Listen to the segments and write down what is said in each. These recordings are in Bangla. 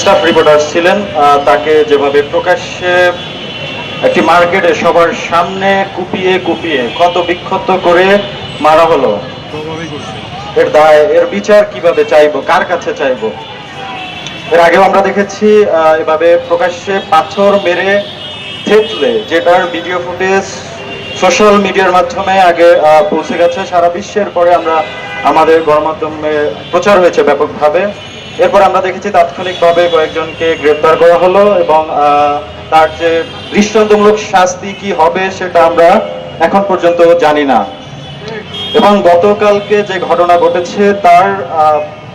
স্টাফ রিপোর্টার ছিলেন তাকে যেভাবে প্রকাশ্যে একটি মার্কেটে সবার সামনে কুপিয়ে কুপিয়ে ক্ষত বিক্ষত করে মারা হলো। এর দায় এর বিচার কীভাবে চাইব কার কাছে চাইব? এর আগেও আমরা দেখেছি এভাবে প্রকাশ্যে পাথর মেরে থেতলে যেটার ভিডিও ফুটেজ সোশ্যাল মিডিয়ার মাধ্যমে আগে পৌঁছে গেছে সারা বিশ্বের পরে আমরা আমাদের গণমাধ্যমে প্রচার হয়েছে ব্যাপকভাবে। এরপর আমরা দেখেছি তাৎক্ষণিকভাবে কয়েকজনকে গ্রেপ্তার করা হলো এবং তার যে দৃষ্টান্তমূলক শাস্তি কি হবে সেটা আমরা এখন পর্যন্ত জানি না। এবং গতকালকে যে ঘটনা ঘটেছে তার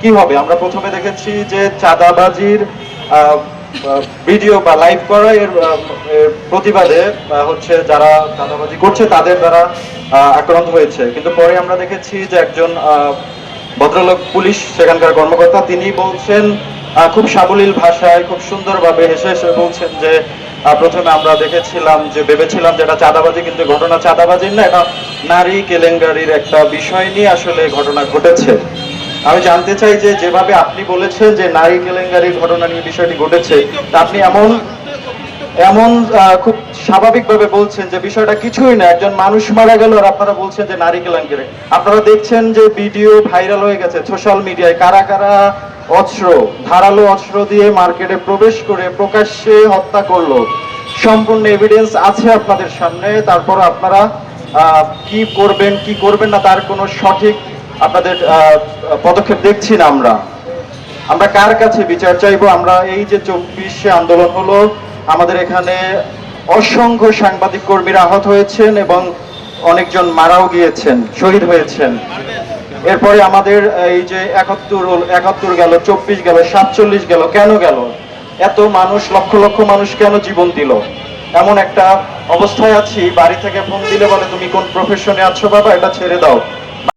কি হবে? আমরা প্রথমে দেখেছি যে চাঁদাবাজির ভিডিও বা লাইভ করা এর প্রতিবাদে হচ্ছে যারা চাঁদাবাজি করছে তাদের দ্বারা আক্রান্ত হয়েছে। কিন্তু পরে আমরা দেখেছি যে একজন ভদ্রলোক, পুলিশ, সেখানকার কর্মকর্তা, তিনি বলছেন খুব সাবলীল ভাষায়, খুব সুন্দরভাবে হেসে হেসে বলছেন যে প্রথমে আমরা দেখেছিলাম যে, ভেবেছিলাম যে এটা চাঁদাবাজি, কিন্তু ঘটনা চাঁদাবাজির না, এটা নারী কেলেঙ্কারির একটা বিষয় নিয়ে আসলে ঘটনা ঘটেছে। আমি জানতে চাই যে, যেভাবে আপনি বলেছেন যে, নারী কেলেঙ্কারির ঘটনা নিয়ে বিষয়টি ঘটেছে আপনি এমন এমন খুব স্বাভাবিকভাবে বলছেন যে বিষয়টা কিছুই না, একজন মানুষ মারা গেল আর আপনারা বলছেন যে নারী কেলেঙ্কারি। আপনারা দেখছেন যে ভিডিও ভাইরাল হয়ে গেছে সোশ্যাল মিডিয়ায়, কারা কারা অস্ত্র, ধারালো অস্ত্র দিয়ে মার্কেটে প্রবেশ করে প্রকাশ্যে হত্যা করল। সম্পূর্ণ এভিডেন্স আছে আপনাদের সামনে, তারপর আপনারা কি করবেন কি করবেন না তার কোনো সঠিক আপনাদের পদক্ষেপ দেখছি না আমরা। আমরা কার কাছে বিচার চাইব? আমরা এই যে চব্বিশে আন্দোলন হলো আমাদের এখানে অসংখ্য সাংবাদিক কর্মীরা আহত হয়েছেন এবং অনেকজন মারাও গিয়েছেন, শহীদ হয়েছেন। এরপরে আমাদের এই যে একাত্তর একাত্তর গেল, চব্বিশ গেল, সাতচল্লিশ গেল, কেন গেল? এত মানুষ, লক্ষ লক্ষ মানুষ কেন জীবন দিল? এমন একটা অবস্থায় আছি, বাড়ি থেকে ফোন দিলে বলে, তুমি কোন প্রফেশনে আছো বাবা? এটা ছেড়ে দাও।